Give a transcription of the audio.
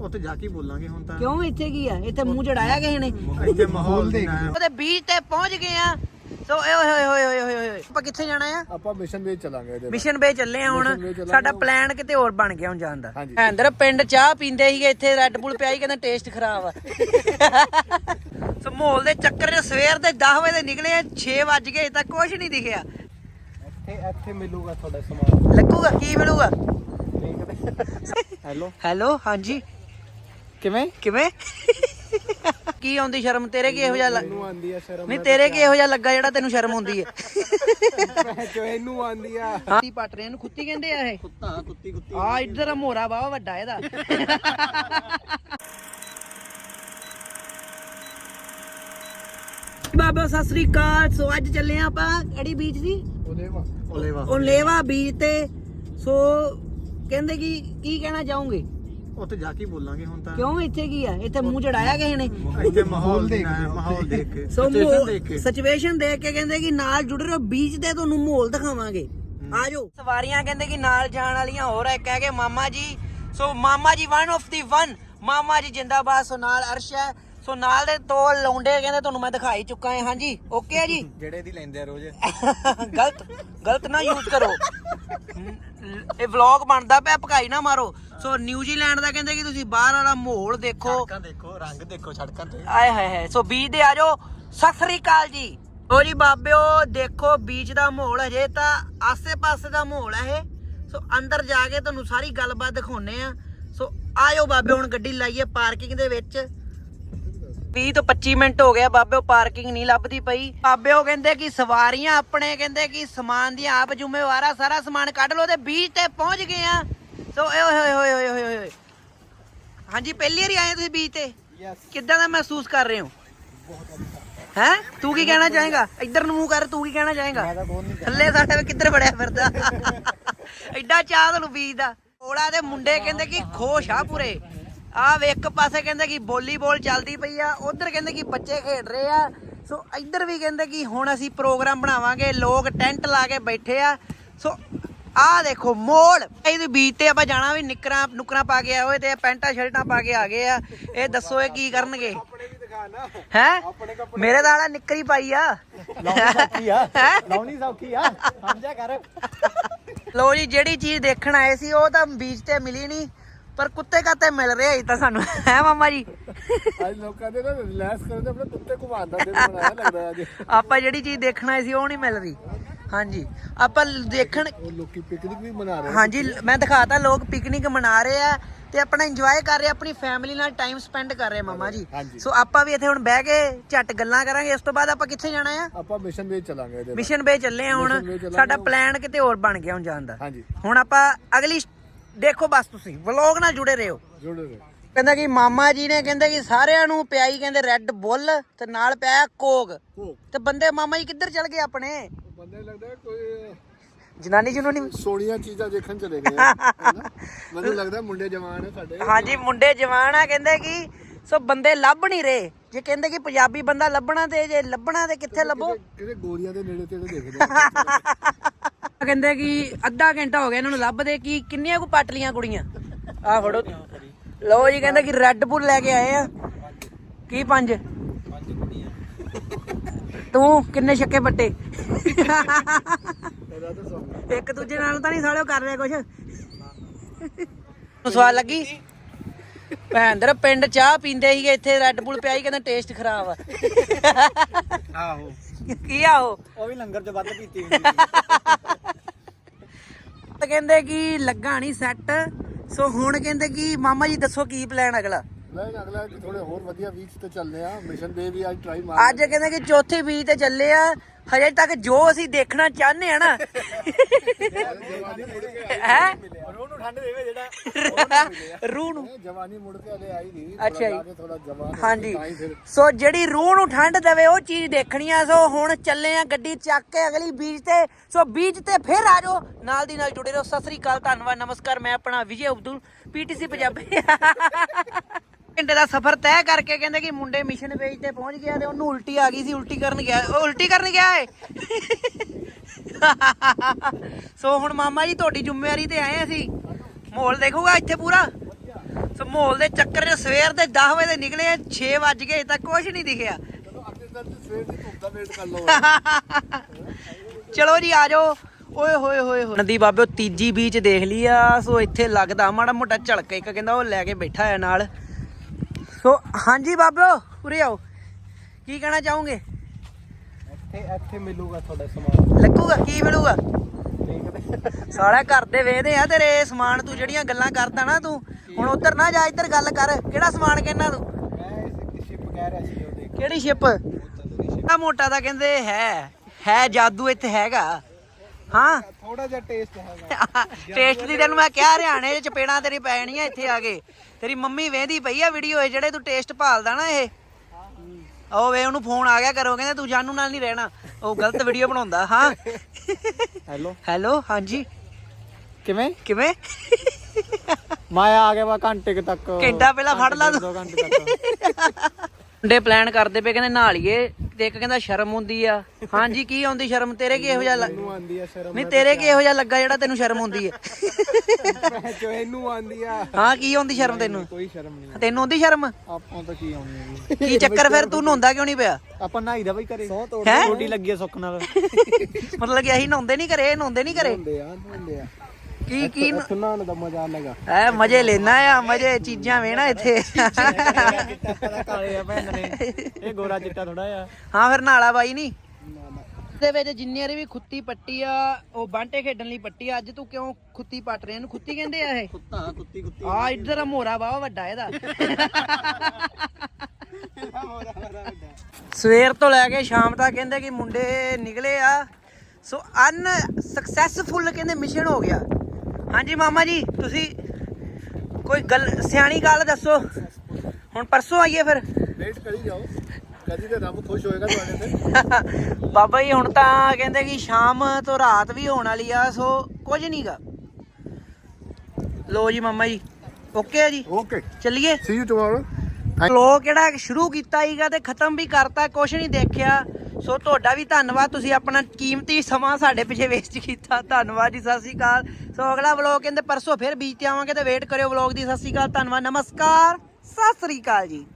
ਉੱਥੇ ਜਾ ਕੇ ਬੋਲਾਂਗੇ ਹੁਣ ਤਾਂ। ਕਿਉਂ? ਇੱਥੇ ਕੀ ਆ? ਇੱਥੇ ਮੂੰਹ ਚੜਾਇਆ ਕਿਸੇ ਨੇ? ਇੱਥੇ ਮਾਹੌਲ ਦੇਖ ਉਹਦੇ ਬੀਚ ਤੇ ਪਹੁੰਚ ਗਏ ਆ। ਸੋ ਓਏ ਹੋਏ ਹੋਏ ਹੋਏ ਹੋਏ ਹੋਏ ਆਪਾਂ ਕਿੱਥੇ ਜਾਣਾ ਆ? ਆਪਾਂ ਮਿਸ਼ਨ ਵੇ ਚਲਾਂਗੇ ਇਹਦੇ ਮਿਸ਼ਨ ਬੇ ਚੱਲੇ ਆ ਹੁਣ। ਸਾਡਾ ਪਲਾਨ ਕਿਤੇ ਹੋਰ ਬਣ ਗਿਆ ਹੁਣ ਜਾਣ ਦਾ। ਹਾਂਜੀ। ਅੰਦਰ ਪਿੰਡ ਚਾਹ ਪੀਂਦੇ ਸੀਗੇ ਇੱਥੇ ਰੈੱਡ ਬੁੱਲ ਪਿਆਈ ਕਹਿੰਦੇ ਟੇਸਟ ਖਰਾਬ ਆ। ਸੋ ਮਾਹੌਲ ਦੇ ਚੱਕਰ 'ਚ ਸਵੇਰ ਦੇ 10 ਵਜੇ ਦੇ ਨਿਕਲੇ ਆ 6 ਵੱਜ ਗਏ ਤਾਂ ਕੁਝ ਨਹੀਂ ਦਿਖਿਆ। ਇੱਥੇ ਇੱਥੇ ਮਿਲੂਗਾ ਤੁਹਾਡਾ ਸਮਾਨ। ਲੱਗੂਗਾ ਕੀ ਮਿਲੂਗਾ? ਹੈਲੋ ਹੈਲੋ ਹਾਂਜੀ। ਕਿਵੇਂ? ਕਿਵੇਂ? ਕੀ ਆਉਂਦੀ ਸ਼ਰਮ ਤੇਰੇ ਕੀ ਇਹੋ ਜਿਹਾ ਲੱਗ- ਇਹਨੂੰ ਆਂਦੀ ਆ ਸ਼ਰਮ ਨਹੀਂ ਤੇਰੇ ਕੀ ਇਹੋ ਜਿਹਾ ਲੱਗਾ ਜਿਹੜਾ ਤੈਨੂੰ ਸ਼ਰਮ ਆਉਂਦੀ ਹੈ ਜੋ ਇਹਨੂੰ ਆਂਦੀ ਆ। ਹਾਥੀ ਪੱਟ ਰਹੇ ਨੂੰ ਖੁੱਤੀ ਕਹਿੰਦੇ ਆ ਇਹ? ਕੁੱਤਾ ਕੁੱਤੀ ਕੁੱਤੀ ਆ ਇੱਧਰ ਆ ਮੋਰਾ ਬਾਵਾ ਵੱਡਾ ਇਹਦਾ। ਬਾਬਾ ਸਤਿ ਸ੍ਰੀ ਅਕਾਲ। ਸੋ ਅੱਜ ਚੱਲੇ ਆਂ ਆਪਾਂ ਕਿਹੜੀ ਬੀਚ ਸੀ ਉਹਦੇ ਵਾ ਓਲੇਵਾ ਬੀਚ ਤੇ। ਸੋ ਕਹਿੰਦੇ ਕਿ ਕੀ ਕਹਿਣਾ ਚਾਹੋਗੇ? ਉੱਥੇ ਜਾ ਕੇ ਹੀ ਬੋਲਾਂਗੇ ਹੁਣ ਤਾਂ। ਕਿਉਂ? ਇੱਥੇ ਕੀ ਆ? ਇੱਥੇ ਮੂੰਹ ਚੜਾਇਆ ਕਿਸੇ ਨੇ? ਇੱਥੇ ਮਾਹੌਲ ਦੇਖ ਮਾਹੌਲ ਦੇਖ ਕੇ ਸੋ situation ਦੇਖ ਕੇ। ਸਿਚੁਏਸ਼ਨ ਦੇਖ ਕੇ ਕਹਿੰਦੇ ਕਿ ਨਾਲ ਜੁੜ ਰਹੋ ਬੀਚ ਤੇ ਤੁਹਾਨੂੰ ਮਾਹੌਲ ਦਿਖਾਵਾਂਗੇ। ਆਜੋ। ਸਵਾਰੀਆਂ ਕਹਿੰਦੇ ਕਿ ਨਾਲ ਜਾਣ ਵਾਲੀਆਂ ਹੋਰ ਹੈ ਕਹਿ ਕੇ ਮਾਮਾ ਜੀ। ਸੋ ਮਾਮਾ ਜੀ ਵਨ ਆਫ ਦੀ ਵਨ ਮਾਮਾ ਜੀ ਜਿੰਦਾਬਾਦ ਸੋ ਨਾਲ ਅਰਸ਼ ਹੈ। ਸੋ ਨਾਲ ਦੇ ਦੋ ਲੌਂਡੇ ਕਹਿੰਦੇ ਤੁਹਾਨੂੰ ਮੈਂ ਦਿਖਾਈ ਚੁੱਕਾ ਹਾਂ ਹਾਂਜੀ। ਓਕੇ ਹੈ ਜੀ? ਜਿਹੜੇ ਦੀ ਲੈਂਦੇ ਆ ਰੋਜ਼। ਗਲਤ ਗਲਤ ਨਾ ਯੂਜ਼ ਕਰੋ। ਇਹ ਵਲੌਗ ਬਣਦਾ ਪਿਆ ਭਕਾਈ ਨਾ ਮਾਰੋ। ਸੋ ਨਿਊਜ਼ੀਲੈਂਡ ਦਾ ਕਹਿੰਦੇ ਕਿ ਤੁਸੀਂ ਬਾਹਰ ਵਾਲਾ ਮਾਹੌਲ ਦੇਖੋ। ਸੜਕਾਂ ਦੇਖੋ ਰੰਗ ਦੇਖੋ ਸੜਕਾਂ ਤੇ। ਆਏ ਹਾਏ ਹਾਏ ਸੋ ਬੀਚ ਦੇ ਆਜੋ ਸਤਿ ਸ੍ਰੀ ਅਕਾਲ ਜੀ। ਓ ਜੀ ਬਾਬਿਓ ਦੇਖੋ ਬੀਚ ਦਾ ਮਾਹੌਲ ਹਜੇ ਤਾਂ ਆਸੇ-ਪਾਸੇ ਦਾ ਮਾਹੌਲ ਹੈ ਇਹ। ਸੋ ਅੰਦਰ ਜਾ ਕੇ ਤੁਹਾਨੂੰ ਸਾਰੀ ਗੱਲਬਾਤ ਦਿਖਾਉਨੇ ਆ। ਸੋ ਆਇਓ ਬਾਬਿਓ ਹੁਣ ਗੱਡੀ ਲਾਈਏ ਪਾਰਕਿੰਗ ਦੇ ਵਿੱਚ। 20 ਤੋਂ 25 ਮਿੰਟ ਹੋ ਗਿਆ ਬਾਬਿਓ ਪਾਰਕਿੰਗ ਨਹੀਂ ਲੱਭਦੀ ਪਈ। ਬਾਬਿਓ ਕਹਿੰਦੇ ਕਿ ਸਵਾਰੀਆਂ ਆਪਣੇ ਕਹਿੰਦੇ ਕਿ ਸਮਾਨ ਦੀਆਂ ਆਪ ਜ਼ਿੰਮੇਵਾਰ ਸਾਰਾ ਸਮਾਨ ਕੱਢ ਲਓ ਤੇ ਬੀਚ ਤੇ ਪਹੁੰਚ ਗਏ ਆ। ਸੋ ਓਏ ਹੋਏ ਹੋਏ ਹੋਏ ਹੋਏ ਹੋਏ। ਹਾਂਜੀ ਪਹਿਲੀ ਵਾਰੀ ਆਏ ਤੁਸੀਂ ਬੀਚ ਤੇ? ਯੈਸ ਕਿੱਦਾਂ ਦਾ ਮਹਿਸੂਸ ਕਰ ਰਹੇ ਹੋ? ਹੈ? ਤੂੰ ਕੀ ਕਹਿਣਾ ਚਾਹੇਗਾ? ਇੱਧਰ ਨੂੰ ਮੂੰਹ ਕਰ ਤੂੰ ਕੀ ਕਹਿਣਾ ਚਾਹੇਗਾ? ਥੱਲੇ ਸਾਡੇ ਕਿੱਧਰ ਵੜਿਆ ਫਿਰਦਾ? ਐਡਾ ਚਾਹ ਤੁਹਾਨੂੰ ਬੀਜ ਦਾ। ਕੋਲਾ ਦੇ ਮੁੰਡੇ ਕਹਿੰਦੇ ਕਿ ਖੁਸ਼ ਆ ਪੂਰੇ। ਆ ਵੇ ਇੱਕ ਪਾਸੇ ਕਹਿੰਦੇ ਕਿ ਵਾਲੀਬਾਲ ਚੱਲਦੀ ਪਈ ਆ ਉਧਰ ਕਹਿੰਦੇ ਕਿ ਬੱਚੇ ਖੇਡ ਰਹੇ ਆ। ਸੋ ਇੱਧਰ ਵੀ ਕਹਿੰਦੇ ਕਿ ਹੁਣ ਅਸੀਂ ਪ੍ਰੋਗਰਾਮ ਬਣਾਵਾਂਗੇ ਲੋਕ ਟੈਂਟ ਲਾ ਕੇ ਬੈਠੇ ਆ। ਸੋ ਆਹ ਦੇਖੋ ਮੋੜ। ਇਹਦੇ ਬੀਚ ਤੇ ਆਪਾਂ ਜਾਣਾ ਵੀ ਨਿਕਰਾਂ ਨੁਕਰਾਂ ਪਾ ਕੇ ਆਏ ਹੋਏ ਤੇ ਪੈਂਟਾਂ ਸ਼ਰਟਾਂ ਪਾ ਕੇ ਆ ਗਏ ਆ। ਇਹ ਦੱਸੋ ਇਹ ਕੀ ਕਰਨਗੇ? ਹੈ? ਮੇਰੇ ਦਾ ਵਾਲਾ ਨਿੱਕਰ ਪਾਈ ਆ। ਲਾਉਣੀ ਸੌਖੀ ਆ? ਲਾਉਣੀ ਸੌਖੀ ਆ। ਸਮਝਿਆ ਕਰ। ਲੋ ਜੀ ਜਿਹੜੀ ਚੀਜ਼ ਦੇਖਣ ਆਏ ਸੀ ਉਹ ਤਾਂ ਬੀਚ ਤੇ ਮਿਲੀ ਨਹੀਂ ਪਰ ਕੁੱਤੇ ਕਾਤੇ ਮਿਲ ਰਹੇ ਅਜੇ ਤਾਂ ਸਾਨੂੰ। ਹੈ ਮਾਮਾ ਜੀ? ਅੱਜ ਲੋਕਾਂ ਦੇ ਨਾ ਰਿਲੈਕਸ ਕਰਦੇ ਆਪਣੇ ਕੁੱਤੇ ਘੁਮਾਉਣ ਦਾ ਦਿਨ ਬਣਾਇਆ ਲੱਗਦਾ ਅੱਜ। ਆਪਾਂ ਜਿਹੜੀ ਚੀਜ਼ ਦੇਖਣ ਸੀ ਉਹ ਨਹੀਂ ਮਿਲ ਰਹੀ। ਹਾਂਜੀ। ਆਪਾਂ ਦੇਖਣ ਲੋਕੀ ਪਿਕਨਿਕ ਵੀ ਮਨਾ ਰਹੇ ਹਾਂਜੀ ਮੈਂ ਦਿਖਾਤਾ ਲੋਕ ਪਿਕਨਿਕ ਮਨਾ ਰਹੇ ਆ ਤੇ ਆਪਣਾ ਇੰਜੋਏ ਕਰ ਰਹੇ ਆਪਣੀ ਫੈਮਿਲੀ ਨਾਲ ਟਾਈਮ ਸਪੈਂਡ ਕਰ ਰਹੇ ਮਾਮਾ ਜੀ। ਸੋ ਆਪਾਂ ਵੀ ਇੱਥੇ ਹੁਣ ਬਹਿ ਕੇ ਝੱਟ ਗੱਲਾਂ ਕਰਾਂਗੇ ਇਸ ਤੋਂ ਬਾਅਦ ਆਪਾਂ ਕਿੱਥੇ ਜਾਣਾ ਆ? ਆਪਾਂ ਮਿਸ਼ਨ ਵੇ ਚਲਾਂਗੇ ਮਿਸ਼ਨ ਬੇ ਚੱਲੇ ਆ ਹੁਣ। ਸਾਡਾ ਪਲਾਨ ਕਿਤੇ ਹੋਰ ਬਣ ਗਿਆ ਹੁਣ ਜਾਣ ਦਾ। ਹੁਣ ਆਪਾਂ ਅਗਲੀ ਦੇਖੋ ਬਸ ਤੁਸੀਂ ਵਲੌਗ ਨਾਲ ਜੁੜੇ ਰਹੋ। ਜੁੜੇ ਰਹੋ। ਕਹਿੰਦਾ ਕਿ ਮਾਮਾ ਜੀ ਨੇ ਕਹਿੰਦੇ ਕਿ ਸਾਰਿਆਂ ਨੂੰ ਪਿਆਈ ਕਹਿੰਦੇ ਰੈੱਡ ਬੁੱਲ ਤੇ ਨਾਲ ਪਿਆ ਕੋਕ। ਤੇ ਬੰਦੇ ਮਾਮਾ ਜੀ ਕਿੱਧਰ ਚਲ ਗਏ ਆਪਣੇ? ਬੰਦੇ ਲੱਗਦਾ ਕੋਈ ਜਨਾਨੀ ਜਨੂਨੀ ਸੋਹਣੀਆਂ ਚੀਜ਼ਾਂ ਦੇਖਣ ਚਲੇ ਗਏ? ਮੈਨੂੰ ਲੱਗਦਾ ਮੁੰਡੇ ਜਵਾਨ ਆ ਸਾਡੇ। ਹਾਂਜੀ ਮੁੰਡੇ ਜਵਾਨ ਆ ਕਹਿੰਦੇ ਕਿ ਸੋ ਬੰਦੇ ਲੱਭ ਨਹੀਂ ਰਹੇ। ਜੇ ਕਹਿੰਦੇ ਕਿ ਪੰਜਾਬੀ ਬੰਦਾ ਲੱਭਣਾ ਤੇ ਜੇ ਲੱਭਣਾ ਤੇ ਕਿੱਥੇ ਲੱਭੋ? ਕਿਤੇ- ਗੋਰੀਆਂ ਦੇ ਨੇੜੇ ਤੇੜੇ ਦੇਖਦੇ। ਕਹਿੰਦੇ ਕਿ ਅੱਧਾ ਘੰਟਾ ਹੋ ਗਿਆ ਇਹਨਾਂ ਨੂੰ ਲੱਭਦੇ ਕਿ ਕਿੰਨੀਆਂ ਕੁ ਪਟਲੀਆਂ ਕੁੜੀਆਂ? ਆ ਫੜੋ। ਲਓ ਜੀ ਕਹਿੰਦੇ ਕਿ ਰੈੱਡ ਬੁੱਲ ਲੈ ਕੇ ਆਏ ਆ। ਕੀ ਪੰਜ? ਤੂੰ ਕਿੰਨੇ ਛੱਕੇ ਪੱਟੇ? ਇੱਕ ਦੂਜੇ ਨਾਲ ਤਾਂ ਨਹੀਂ ਸਾਲਿਓ ਕਰ ਰਿਹਾ ਕੁਛ। ਨੂੰ ਸਵਾਦ ਲੱਗੀ? ਭੈਣਦਰ ਪਿੰਡ ਚਾਹ ਪੀਂਦੇ ਸੀਗੇ ਇੱਥੇ ਰੈੱਡ ਬੁੱਲ ਪਿਆਈ ਕਹਿੰਦਾ ਟੇਸਟ ਖਰਾਬ ਆ। ਆਹੋ। ਕੀ ਆ ਉਹ? ਵੀ ਲੰਗਰ ਚ ਵੱਧ ਪੀਤੀ ਕਹਿੰਦੇ ਕਿ ਲੱਗਾ ਨਹੀਂ ਸੈੱਟ ਸੋ ਹੁਣ ਕਹਿੰਦੇ ਕਿ ਮਾਮਾ ਜੀ ਦੱਸੋ ਕੀ ਪਲਾਨ ਅਗਲਾ? ਲੈ ਅਗਲਾ ਥੋੜੇ ਹੋਰ ਵਧੀਆ ਵੀਕਸ ਤੇ ਚੱਲਦੇ ਆ। ਮਿਸ਼ਨ ਵੇ ਵੀ ਅੱਜ ਟਰਾਈ ਮਾਰ ਅੱਜ ਕਹਿੰਦੇ ਕਿ ਚੌਥੇ ਬੀਜ ਤੇ ਚੱਲੇ ਆ। ਹਜੇ ਤੱਕ ਜੋ ਅਸੀਂ ਦੇਖਣਾ ਚਾਹੁੰਦੇ ਆ ਨਾ। ਹੈ? ਰੋਹ ਨੂੰ ਠੰਡ ਦੇਵੇ ਜਿਹੜਾ ਰੂਹ ਨੂੰ। ਨਹੀਂ, ਜਵਾਨੀ ਮੁੜ ਕੇ ਹਲੇ ਆਈ ਨਹੀਂ। ਅੱਛਾ ਜੀ। ਥੋੜਾ ਜਵਾਨ ਹਾਂਜੀ। ਸੋ ਜਿਹੜੀ ਰੂਹ ਨੂੰ ਠੰਡ ਦੇਵੇ ਉਹ ਚੀਜ਼ ਦੇਖਣੀ ਆ। ਸੋ ਹੁਣ ਚੱਲੇ ਆ ਗੱਡੀ ਚੱਕ ਕੇ ਅਗਲੀ ਬੀਚ ਤੇ। ਸੋ ਬੀਚ ਤੇ ਫਿਰ ਆ ਜਾਓ। ਨਾਲ ਦੀ ਨਾਲ ਜੁੜੇ ਰਹੋ। ਸਤਿ ਸ੍ਰੀ ਅਕਾਲ ਧੰਨਵਾਦ ਨਮਸਕਾਰ। ਮੈਂ ਆਪਣਾ ਵਿਜੇ ਅਬਦੁਲ ਪੀਟੀਸੀ ਪੰਜਾਬੀ। ਘੰਟੇ ਦਾ ਸਫ਼ਰ ਤੈਅ ਕਰਕੇ ਕਹਿੰਦੇ ਕਿ ਮੁੰਡੇ ਮਿਸ਼ਨ ਵੇਜ ਤੇ ਪਹੁੰਚ ਗਿਆ ਤੇ ਉਹਨੂੰ ਉਲਟੀ ਆ ਗਈ ਸੀ ਉਲਟੀ ਕਰਨ ਗਿਆ। ਉਹ ਉਲਟੀ ਕਰਨ ਗਿਆ ਏ। ਸੋ ਹੁਣ ਮਾਮਾ ਜੀ ਤੁਹਾਡੀ ਜ਼ਿੰਮੇਵਾਰੀ ਤੇ ਆਏ ਅਸੀਂ। ਮਾਹੌਲ ਦੇਖੂਗਾ ਇੱਥੇ ਪੂਰਾ। ਸੋ ਮਾਹੌਲ ਦੇ ਚੱਕਰ 'ਚ ਸਵੇਰ ਦੇ 10 ਵਜੇ ਦੇ ਨਿਕਲੇ ਆ 6 ਵੱਜ ਗਏ ਤਾਂ ਕੁਝ ਨਹੀਂ ਦਿਖਿਆ। ਚਲੋ ਜੀ ਆ ਜਾਓ। ਓਏ ਹੋਏ ਹੋਏ ਹੋਏ। ਨਦੀ ਬਾਬਿਓ ਤੀਜੀ ਬੀਚ ਦੇਖ ਲਈ ਆ। ਸੋ ਇੱਥੇ ਲੱਗਦਾ ਮਾੜਾ ਮੋਟਾ ਝਲਕ ਇੱਕ ਕਹਿੰਦਾ ਉਹ ਲੈ ਕੇ ਬੈਠਾ ਹੈ ਨਾਲ। ਸੋ ਹਾਂਜੀ ਬਾਬਿਓ ਉਰੇ ਆਓ। ਕੀ ਕਹਿਣਾ ਚਾਹੋਗੇ? ਇੱਥੇ ਇੱਥੇ ਮਿਲੂਗਾ ਤੁਹਾਡਾ ਸਮਾਨ। ਲੱਗੂਗਾ ਕੀ ਮਿਲੂਗਾ? ਦੇਖਦੇ ਸਾਲਾ ਘਰ ਦੇ ਵੇਹਦੇ ਆ ਤੇਰੇ ਸਮਾਨ ਤੂੰ ਜਿਹੜੀਆਂ ਗੱਲਾਂ ਕਰਦਾ ਨਾ ਤੂੰ ਹੁਣ ਉੱਧਰ ਨਾ ਜਾ ਇੱਧਰ ਗੱਲ ਕਰ ਕਿਹੜਾ ਸਮਾਨ ਕਹਿਣਾ ਤੂੰ? ਮੈਂ ਇਸ ਸ਼ਿਪ ਕਹਿ ਰਿਹਾ ਸੀ ਉਹ ਦੇਖ। ਕਿਹੜੀ ਸ਼ਿਪ ਆ ਮੋਟਾ ਤਾਂ ਕਹਿੰਦੇ ਹੈ ਹੈ ਜਾਦੂ ਇੱਥੇ ਹੈਗਾ। ਹਾਂ? ਥੋੜਾ ਜਿਹਾ ਟੇਸਟ ਹੈਗਾ। ਟੇਸਟ ਦੀ ਤੈਨੂੰ ਮੈਂ ਕਿਹਾ ਹਰਿਆਣੇ ਚ ਚਪੇੜਾਂ ਤੇਰੀ ਪੈ ਜਾਣੀਆਂ ਇੱਥੇ ਆ ਕੇ। ਤੇਰੀ ਮੰਮੀ ਵੇਂਦੀ ਪਈ ਆ ਵੀਡੀਓ ਇਹ ਜਿਹੜੇ ਤੂੰ ਟੇਸਟ ਭਾਲਦਾ ਨਾ ਇਹ। ਉਹ ਵੇ ਉਹਨੂੰ ਫੋਨ ਆ ਗਿਆ ਕਰੋ ਕਹਿੰਦੇ ਤੂੰ ਜਾਨੂ ਨਾਲ ਨਹੀਂ ਰਹਿਣਾ। ਉਹ ਗਲਤ ਵੀਡੀਓ ਬਣਾਉਂਦਾ ਹਾਂ। ਹੈਲੋ ਹੈਲੋ ਹਾਂਜੀ। ਕਿਵੇਂ? ਕਿਵੇਂ? ਮੈਂ ਆ ਗਿਆ ਵਾ ਘੰਟੇ ਕੁ ਤੱਕ। ਘੰਟਾ ਪਹਿਲਾਂ ਫੜ ਲਾ ਤੂੰ। ਦੋ ਘੰਟੇ ਤੱਕ। ਮੁੰਡੇ ਪਲਾਨ ਕਰਦੇ ਪਏ ਕਹਿੰਦੇ ਨਹਾ ਲਈਏ ਤੇ ਇੱਕ ਕਹਿੰਦਾ ਸ਼ਰਮ ਹੁੰਦੀ ਆ। ਹਾਂਜੀ ਕੀ ਆਉਂਦੀ ਸ਼ਰਮ? ਤੇਰੇ ਕੀ ਇਹੋ ਜਿਹਾ ਲੱਗ- ਨੂੰ ਆਂਦੀ ਆ ਸ਼ਰਮ ਨਹੀਂ ਤੇਰੇ ਕੀ ਇਹੋ ਜਿਹਾ ਲੱਗਾ ਜਿਹੜਾ ਤੈਨੂੰ ਸ਼ਰਮ ਹੁੰਦੀ ਹੈ ਮੈਂ ਜੋ ਇਹਨੂੰ ਆਂਦੀ ਆ? ਹਾਂ ਕੀ ਆਉਂਦੀ ਸ਼ਰਮ ਤੈਨੂੰ? ਕੋਈ ਸ਼ਰਮ ਨਹੀਂ ਤੈਨੂੰ ਆਉਂਦੀ ਸ਼ਰਮ? ਆਪਾਂ ਤਾਂ ਕੀ ਆਉਣੀ ਹੈਗੀ ਕੀ ਚੱਕਰ ਫਿਰ? ਤੂੰ ਨਹਾਉਂਦਾ ਕਿਉਂ ਨਹੀਂ ਪਿਆ? ਆਪਾਂ ਨਹਾਈ ਦਾ ਬਈ ਘਰੇ। ਸੌ ਤੋੜ? ਥੋੜੀ ਲੱਗੀ ਆ ਸੁੱਖ ਨਾਲ। ਮਤਲਬ ਕਿ ਅਸੀਂ ਨਹਾਉਂਦੇ ਨਹੀਂ ਘਰੇ ਨਹਾਉਂਦੇ ਨਹੀਂ ਘਰੇ। ਹੁੰਦੇ ਆ ਹੁੰਦੇ ਆ। ਕੀ ਕੀ ਨਹਾਉਣ ਦਾ ਮਜ਼ਾ ਅਲੱਗ ਆ। ਐ ਮਜ਼ੇ ਲੈਣਾ ਆ ਮਜ਼ੇ ਚੀਜ਼ਾਂ ਵੇਣਾ ਇੱਥੇ। ਚਿੱਟਾ ਪਤਾ ਕਾਲੇ ਆ ਭੈਣ ਨੇ ਇਹ ਗੋਰਾ ਚਿੱਟਾ ਥੋੜਾ ਆ। ਹਾਂ ਫਿਰ ਨਾਲਾ ਬਾਈ ਨਹੀਂ ਦੇ ਵਿੱਚ ਜਿੰਨੀ ਵਾਰੀ ਵੀ ਖੁੱਤੀ ਪੱਟੀ ਆ ਉਹ ਬਾਂਟੇ ਖੇਡਣ ਲਈ ਪੱਟੀ ਆ ਅੱਜ ਤੂੰ ਕਿਉਂ ਖੁੱਤੀ ਪੱਟ ਰਿਹਾ ਇਹਨੂੰ ਖੁੱਤੀ ਕਹਿੰਦੇ ਆ ਇਹ? ਕੁੱਤਾ ਕੁੱਤੀ ਕੁੱਤੀ ਆ ਇੱਧਰ ਆ ਮੋਰਾ ਬਾਵਾ ਵੱਡਾ ਇਹਦਾ। ਸਵੇਰ ਤੋਂ ਲੈ ਕੇ ਸ਼ਾਮ ਤੱਕ ਕਹਿੰਦੇ ਕਿ ਮੁੰਡੇ ਨਿਕਲੇ ਆ। ਸੋ ਅਨ ਸਕਸੈਸਫੁਲ ਕਹਿੰਦੇ ਮਿਸ਼ਨ ਹੋ ਗਿਆ। ਹਾਂਜੀ ਮਾਮਾ ਜੀ ਤੁਸੀਂ ਕੋਈ ਗੱਲ ਸਿਆਣੀ ਗੱਲ ਦੱਸੋ। ਹੁਣ ਪਰਸੋਂ ਆਈਏ ਫਿਰ। ਵੇਟ ਕਰੀ ਜਾਓ। ਕਦੀ ਤੇ ਰੱਬ ਖੁਸ਼ ਹੋਏਗਾ ਤੁਹਾਡੇ ਤੇ। ਬਾਬਾ ਜੀ ਹੁਣ ਤਾਂ ਕਹਿੰਦੇ ਕਿ ਸ਼ਾਮ ਤੋਂ ਰਾਤ ਵੀ ਹੋਣ ਵਾਲੀ ਆ ਸੋ ਕੁਝ ਨਹੀਂਗਾ ਲੋ ਜੀ ਮਾਮਾ ਜੀ ਓਕੇ ਆ ਜੀ? ਓਕੇ ਚੱਲੀਏ? ਸੀ ਯੂ ਟੁਮਾਰੋ ਲੋ ਕਿਹੜਾ ਸ਼ੁਰੂ ਕੀਤਾ ਹੀਗਾ ਤੇ ਖਤਮ ਵੀ ਕਰਤਾ, ਕੁਛ ਨਹੀਂ ਦੇਖਿਆ। ਸੋ ਤੁਹਾਡਾ ਵੀ ਧੰਨਵਾਦ, ਤੁਸੀਂ ਆਪਣਾ ਕੀਮਤੀ ਸਮਾਂ ਸਾਡੇ ਪਿੱਛੇ ਵੇਸਟ ਕੀਤਾ। ਧੰਨਵਾਦ ਜੀ, ਸਤਿ ਸ਼੍ਰੀ ਅਕਾਲ। ਸੋ ਅਗਲਾ ਵਲੋਗ ਕਹਿੰਦੇ, ਪਰਸੋਂ ਫਿਰ ਬੀਜ ਤੇ ਆਵਾਂਗੇ ਤੇ ਵੇਟ ਕਰਿਓ ਵਲੋਗ ਦੀ। ਸਤਿ ਸ਼੍ਰੀ ਅਕਾਲ, ਧੰਨਵਾਦ। ਨਮਸਕਾਰ। ਸਤਿ ਸ਼੍ਰੀ ਅਕਾਲ ਜੀ।